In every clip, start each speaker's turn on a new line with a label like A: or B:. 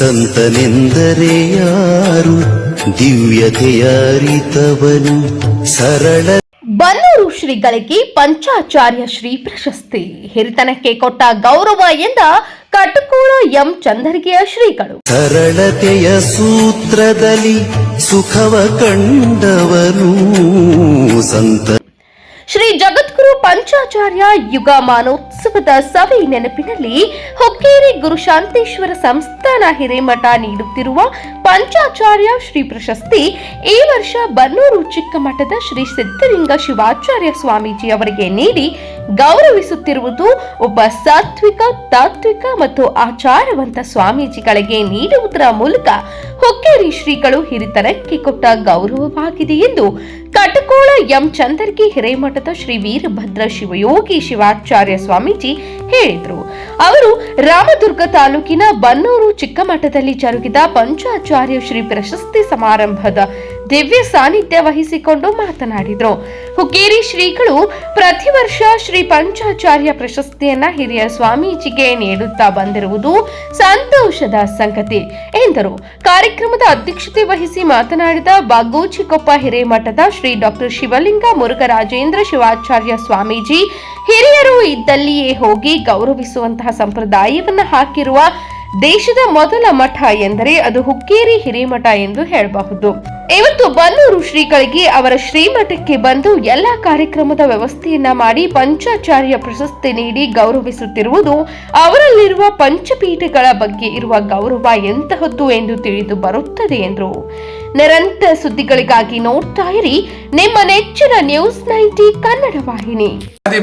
A: ಸಂತನೆಂದರೆ ಯಾರು? ದಿವ್ಯತೆಯ ಅರಿತವನು ಸರಳ
B: ಬನ್ನೂರು ಶ್ರೀಗಳಿಗೆ ಪಂಚಾಚಾರ್ಯ ಶ್ರೀ ಪ್ರಶಸ್ತಿ. ಹಿರಿತನಕ್ಕೆ ಕೊಟ್ಟ ಗೌರವ ಎಂದ ಕಟಕೋಳ ಎಂ ಚಂದರ್ಗಿಯ ಶ್ರೀಗಳು.
A: ಸರಳತೆಯ ಸೂತ್ರದಲ್ಲಿ ಸುಖವ ಕಂಡವರು ಸಂತ
B: ಶ್ರೀ ಜಗದ್ಗುರು ಪಂಚಾಚಾರ್ಯ ಯುಗಮಾನೋತ್ಸವದ ಸವಿ ನೆನಪಿನಲ್ಲಿ ಹೊಕ್ಕೇರಿ ಗುರು ಶಾಂತೇಶ್ವರ ಸಂಸ್ಥಾನ ಹಿರೇಮಠ ನೀಡುತ್ತಿರುವ ಪಂಚಾಚಾರ್ಯ ಶ್ರೀ ಪ್ರಶಸ್ತಿ ಈ ವರ್ಷ ಬನ್ನೂರು ಚಿಕ್ಕಮಠದ ಶ್ರೀ ಸಿದ್ಧಲಿಂಗ ಶಿವಾಚಾರ್ಯ ಸ್ವಾಮೀಜಿ ಅವರಿಗೆ ನೀಡಿ ಗೌರವಿಸುತ್ತಿರುವುದು ಒಬ್ಬ ಸಾತ್ವಿಕ, ತಾತ್ವಿಕ ಮತ್ತು ಆಚಾರವಂತ ಸ್ವಾಮೀಜಿಗಳಿಗೆ ನೀಡುವುದರ ಮೂಲಕ ಹೊಕ್ಕೇರಿ ಶ್ರೀಗಳು ಹಿರಿತನಕ್ಕೆ ಕೊಟ್ಟ ಗೌರವವಾಗಿದೆ ಎಂದು ಕಟಕೋಳ ಎಂ ಚಂದರ್ಗಿ ಹಿರೇಮಠದ ಶ್ರೀ ವೀರಭದ್ರ ಶಿವಯೋಗಿ ಶಿವಾಚಾರ್ಯ ಸ್ವಾಮೀಜಿ ಹೇಳಿದರು. ಅವರು ರಾಮದುರ್ಗ ತಾಲೂಕಿನ ಬನ್ನೂರು ಚಿಕ್ಕಮಠದಲ್ಲಿ ಜರುಗಿದ ಪಂಚಾಚಾರ್ಯ ಶ್ರೀ ಪ್ರಶಸ್ತಿ ಸಮಾರಂಭದ ದಿವ್ಯ ಸಾನ್ನಿಧ್ಯ ವಹಿಸಿಕೊಂಡು ಮಾತನಾಡಿದರು. ಹುಕ್ಕೇರಿ ಶ್ರೀಗಳು ಪ್ರತಿ ವರ್ಷ ಶ್ರೀ ಪಂಚಾಚಾರ್ಯ ಪ್ರಶಸ್ತಿಯನ್ನ ಹಿರಿಯ ಸ್ವಾಮೀಜಿಗೆ ನೀಡುತ್ತಾ ಬಂದಿರುವುದು ಸಂತೋಷದ ಸಂಗತಿ ಎಂದರು. ಕಾರ್ಯಕ್ರಮದ ಅಧ್ಯಕ್ಷತೆ ವಹಿಸಿ ಮಾತನಾಡಿದ ಬಾಗೋಚಿಕೊಪ್ಪ ಹಿರೇಮಠದ ಶ್ರೀ ಡಾಕ್ಟರ್ ಶಿವಲಿಂಗ ಮುರುಘರಾಜೇಂದ್ರ ಶಿವಾಚಾರ್ಯ ಸ್ವಾಮೀಜಿ, ಹಿರಿಯರು ಇದ್ದಲ್ಲಿಯೇ ಹೋಗಿ ಗೌರವಿಸುವಂತಹ ಸಂಪ್ರದಾಯವನ್ನು ಹಾಕಿರುವ ದೇಶದ ಮೊದಲ ಮಠ ಎಂದರೆ ಅದು ಹುಕ್ಕೇರಿ ಹಿರೇಮಠ ಎಂದು ಹೇಳಬಹುದು. ಇವತ್ತು ಬನ್ನೂರು ಶ್ರೀಗಳಿಗೆ ಅವರ ಶ್ರೀಮಠಕ್ಕೆ ಬಂದು ಎಲ್ಲ ಕಾರ್ಯಕ್ರಮದ ವ್ಯವಸ್ಥೆಯನ್ನ ಮಾಡಿ ಪಂಚಾಚಾರ್ಯ ಪ್ರಶಸ್ತಿ ನೀಡಿ ಗೌರವಿಸುತ್ತಿರುವುದು ಅವರಲ್ಲಿರುವ ಪಂಚಪೀಠಗಳ ಬಗ್ಗೆ ಇರುವ ಗೌರವ ಎಂತಹದ್ದು ಎಂದು ತಿಳಿದು ಬರುತ್ತದೆ ಎಂದರು. ನಿರಂತರ ಸುದ್ದಿಗಳಿಗಾಗಿ ನೋಡ್ತಾ ಇರಿ ನಿಮ್ಮ ನೆಚ್ಚಿನ ನ್ಯೂಸ್ ನೈಂಟಿ ಕನ್ನಡ ವಾಹಿನಿ.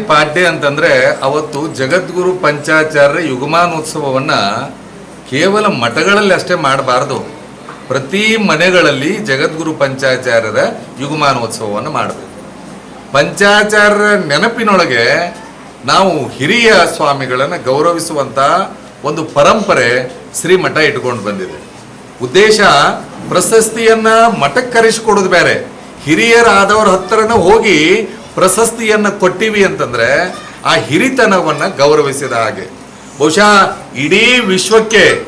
C: ಪಾಡ್ಯ ಅಂತಂದ್ರೆ ಅವತ್ತು ಜಗದ್ಗುರು ಪಂಚಾಚಾರ್ಯ ಯುಗಮಾನೋತ್ಸವವನ್ನ ಕೇವಲ ಮಠಗಳಲ್ಲಿ ಅಷ್ಟೇ ಮಾಡಬಾರದು. ಪ್ರತಿ ಮನೆಗಳಲ್ಲಿ ಜಗದ್ಗುರು ಪಂಚಾಚಾರ್ಯರ ಯುಗಮಾನೋತ್ಸವವನ್ನು ಮಾಡಬೇಕು. ಪಂಚಾಚಾರ್ಯರ ನೆನಪಿನೊಳಗೆ ನಾವು ಹಿರಿಯ ಸ್ವಾಮಿಗಳನ್ನು ಗೌರವಿಸುವಂತ ಒಂದು ಪರಂಪರೆ ಶ್ರೀಮಠ ಇಟ್ಕೊಂಡು ಬಂದಿದೆ. ಉದ್ದೇಶ ಪ್ರಶಸ್ತಿಯನ್ನ ಮಠಕ್ಕೆ ಕರೆಸಿಕೊಡೋದು ಬೇರೆ. ಹಿರಿಯರಾದವ್ರ ಹತ್ತಿರನ ಹೋಗಿ ಪ್ರಶಸ್ತಿಯನ್ನು ಕೊಟ್ಟಿವಿ ಅಂತಂದ್ರೆ ಆ ಹಿರಿತನವನ್ನ ಗೌರವಿಸಿದ ಹಾಗೆ. ಬಹುಶಃ ಇಡೀ ವಿಶ್ವಕ್ಕೆ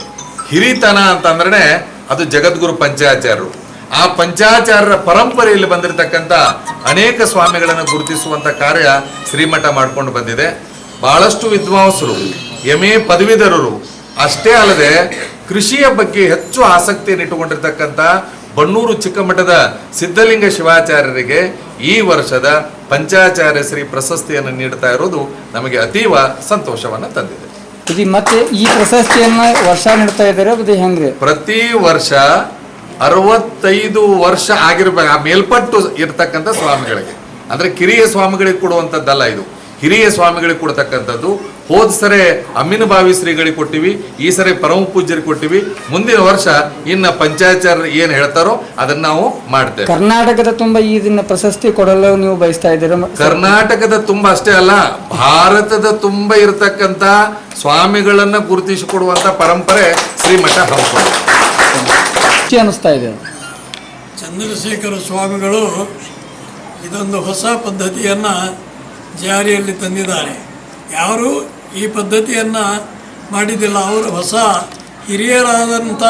C: ಹಿರಿತನ ಅಂತಂದ್ರೆ ಅದು ಜಗದ್ಗುರು ಪಂಚಾಚಾರ್ಯರು ಆ ಪಂಚಾಚಾರ್ಯರ ಪರಂಪರೆಯಲ್ಲಿ ಬಂದಿರತಕ್ಕಂಥ ಅನೇಕ ಸ್ವಾಮಿಗಳನ್ನು ಗುರುತಿಸುವಂತ ಕಾರ್ಯ ಶ್ರೀಮಠ ಮಾಡ್ಕೊಂಡು ಬಂದಿದೆ. ಬಹಳಷ್ಟು ವಿದ್ವಾಂಸರು ಎಂ ಎ ಪದವೀಧರರು, ಅಷ್ಟೇ ಅಲ್ಲದೆ ಕೃಷಿಯ ಬಗ್ಗೆ ಹೆಚ್ಚು ಆಸಕ್ತಿಯನ್ನು ಇಟ್ಟುಕೊಂಡಿರ್ತಕ್ಕಂಥ ಬಣ್ಣೂರು ಚಿಕ್ಕಮಠದ ಸಿದ್ಧಲಿಂಗ ಶಿವಾಚಾರ್ಯರಿಗೆ ಈ ವರ್ಷದ ಪಂಚಾಚಾರ್ಯ ಶ್ರೀ ಪ್ರಶಸ್ತಿಯನ್ನು ನೀಡ್ತಾ ಇರೋದು ನಮಗೆ ಅತೀವ ಸಂತೋಷವನ್ನು ತಂದಿದೆ.
D: ಇದು ಮತ್ತೆ ಈ ಪ್ರಶಸ್ತಿಯನ್ನ ವರ್ಷ ನೀಡ್ತಾ ಇದ್ದಾರೆ ಅದು ಹೆಂಗ್ರಿ?
C: ಪ್ರತಿ ವರ್ಷ ಅರವತ್ತೈದು ವರ್ಷ ಆಗಿರ್ಬೇಕು. ಆ ಮೇಲ್ಪಟ್ಟು ಇರ್ತಕ್ಕಂಥ ಸ್ವಾಮಿಗಳಿಗೆ. ಅಂದ್ರೆ ಕಿರಿಯ ಸ್ವಾಮಿಗಳಿಗೆ ಕೊಡುವಂಥದ್ದಲ್ಲ ಇದು. ಹಿರಿಯ ಸ್ವಾಮಿಗಳಿಗೆ ಕೊಡತಕ್ಕಂಥದ್ದು. ಹೋದ ಸರಿ ಅಮ್ಮಿನ ಬಾವಿ ಶ್ರೀಗಳಿಗೆ ಕೊಟ್ಟಿವಿ ಈ ಸರಿ ಪರಮ ಪೂಜ್ಯರಿಗೆ ಕೊಟ್ಟಿವಿ. ಮುಂದಿನ ವರ್ಷ ಇನ್ನ ಪಂಚಾಯಚಾರ ಏನ್ ಹೇಳ್ತಾರೋ ಅದನ್ನ ನಾವು ಮಾಡ್ತೇವೆ.
D: ಕರ್ನಾಟಕದ ತುಂಬ ಇದನ್ನ ಪ್ರಶಸ್ತಿ ಕೊಡಲು ನೀವು ಬಯಸ್ತಾ ಇದ್ದೀರಾ?
C: ಕರ್ನಾಟಕದ ತುಂಬಾ ಅಷ್ಟೇ ಅಲ್ಲ ಭಾರತದ ತುಂಬಾ ಇರತಕ್ಕಂತ ಸ್ವಾಮಿಗಳನ್ನ ಗುರುತಿಸಿಕೊಡುವಂತ ಪರಂಪರೆ ಶ್ರೀಮಠ ಹೌಸ್
D: ಖುಷಿ ಅನಿಸ್ತಾ ಇದೆ
E: ಚಂದ್ರಶೇಖರ ಸ್ವಾಮಿಗಳು ಇದೊಂದು ಹೊಸ ಪದ್ಧತಿಯನ್ನು ಜಾರಿಯಲ್ಲಿ ತಂದಿದ್ದಾರೆ. ಯಾರು ಈ ಪದ್ಧತಿಯನ್ನು ಮಾಡಿದ್ದಿಲ್ಲ ಅವರು ಹೊಸ ಹಿರಿಯರಾದಂಥ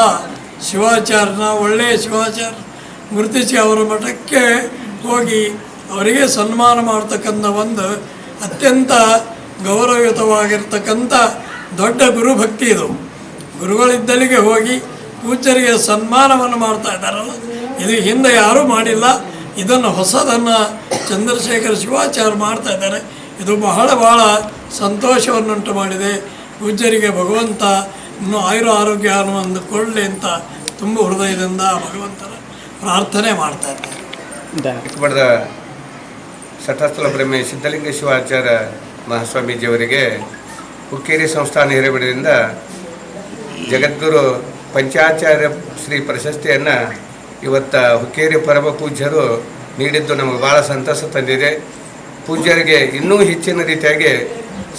E: ಶಿವಾಚಾರ್ಯನ ಒಳ್ಳೆಯ ಶಿವಾಚಾರ್ಯ ಗುರುತಿಸಿ ಅವರ ಮಠಕ್ಕೆ ಹೋಗಿ ಅವರಿಗೆ ಸನ್ಮಾನ ಮಾಡ್ತಕ್ಕಂಥ ಒಂದು ಅತ್ಯಂತ ಗೌರವಯುತವಾಗಿರ್ತಕ್ಕಂಥ ದೊಡ್ಡ ಗುರುಭಕ್ತಿ ಇದು. ಗುರುಗಳಿದ್ದಲ್ಲಿಗೆ ಹೋಗಿ ಪೂಜ್ಯರಿಗೆ ಸನ್ಮಾನವನ್ನು ಮಾಡ್ತಾ ಇದ್ದಾರಲ್ಲ, ಇದು ಹಿಂದೆ ಯಾರೂ ಮಾಡಿಲ್ಲ. ಇದನ್ನು ಹೊಸದನ್ನು ಚಂದ್ರಶೇಖರ ಶಿವಾಚಾರ್ಯ ಮಾಡ್ತಾ ಇದ್ದಾರೆ. ಇದು ಬಹಳ ಬಹಳ ಸಂತೋಷವನ್ನುಂಟು ಮಾಡಿದೆ. ಪೂಜ್ಯರಿಗೆ ಭಗವಂತ ಇನ್ನೂ ಆಯುರ ಅನ್ನುವಂದು ಕೊಡಲಿ ಅಂತ ತುಂಬ ಹೃದಯದಿಂದ ಭಗವಂತನ ಪ್ರಾರ್ಥನೆ ಮಾಡ್ತಾ ಇದ್ದಾರೆ.
F: ಪಡೆದ ಬ್ರಹ್ಮೆ ಸಿದ್ಧಲಿಂಗ ಶಿವಾಚಾರ್ಯ ಮಹಾಸ್ವಾಮೀಜಿಯವರಿಗೆ ಹುಕ್ಕೇರಿ ಸಂಸ್ಥಾನ ಹಿರೇಬಿಡದಿಂದ ಜಗದ್ಗುರು ಪಂಚಾಚಾರ್ಯ ಶ್ರೀ ಪ್ರಶಸ್ತಿಯನ್ನು ಇವತ್ತ ಹುಕ್ಕೇರಿ ಪರಮ ಪೂಜ್ಯರು ನೀಡಿದ್ದು ನಮಗೆ ಭಾಳ ಸಂತಸ ತಂದಿದೆ. ಪೂಜ್ಯರಿಗೆ ಇನ್ನೂ ಹೆಚ್ಚಿನ ರೀತಿಯಾಗಿ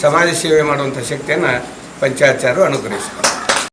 F: ಸಮಾಜ ಸೇವೆ ಮಾಡುವಂಥ ಶಕ್ತಿಯನ್ನು ಪಂಚಾಚಾರ್ಯರು ಅನುಗ್ರಹಿಸಿದ್ದಾರೆ